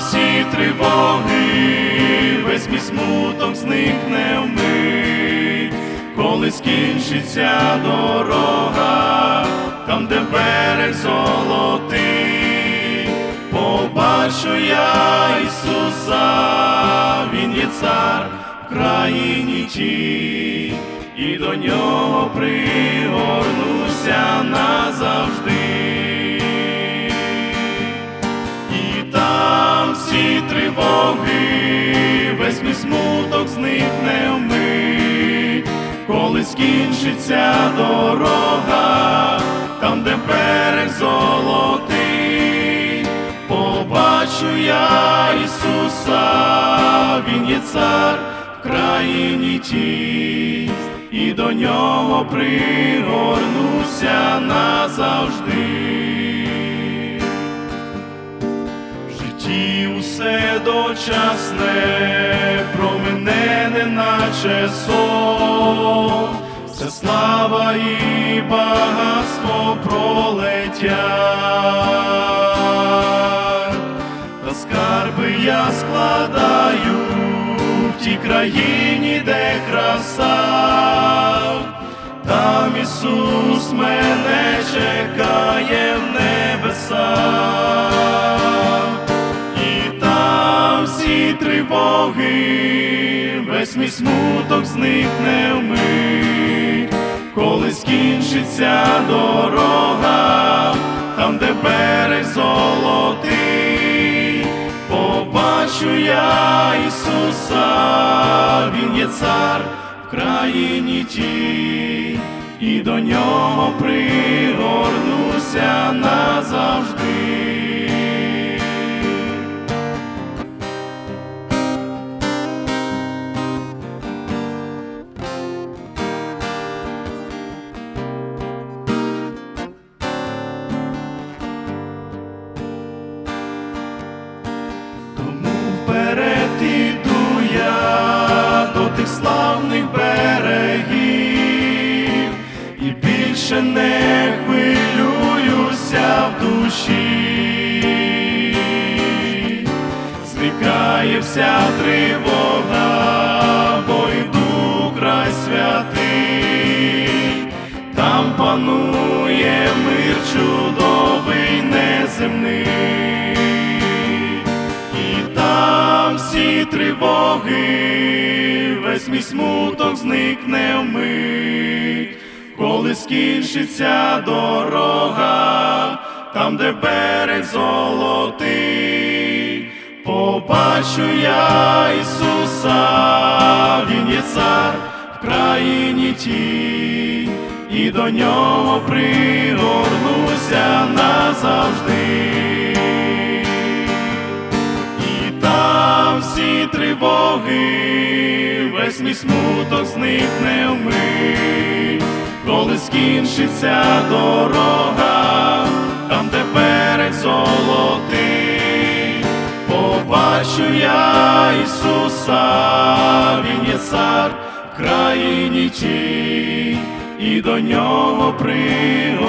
всі тривоги, весь мій смуток зникне вмить, коли скінчиться дорога, там, де берег золотий, побачу я Ісуса, Він є цар в країні тій, і до нього пригорнуся тривоги, весь мій смуток зникне вмить, коли скінчиться дорога, там, де берег золотий, побачу я Ісуса, Він є цар в країні тій, і до нього пригорнуся назавжди. Усе дочасне, про мене не наче сон, вся слава і багатство пролетять, та скарби я складаю в тій країні, де краса, там Ісус мене чекає в небесах, всі тривоги, весь мій смуток зникне вмить, коли скінчиться дорога, там, де берег золотий, побачу я Ісуса, Він є цар в країні тій, і до нього пригорнуся назавжди. Більше не хвилююся в душі, зникає вся тривога, бо йду край святий, там панує мир чудовий неземний. І там всі тривоги, весь мій смуток зникне вмить, коли скінчиться дорога, там, де берег золотий, побачу я Ісуса, Він є цар в країні тій, і до нього пригорнуся назавжди. І там всі тривоги, весь мій смуток зникне вмить, коли скінчиться дорога, там, де берег золотий, побачу я Ісуса, Він є цар в країні тій, і до нього назавжди.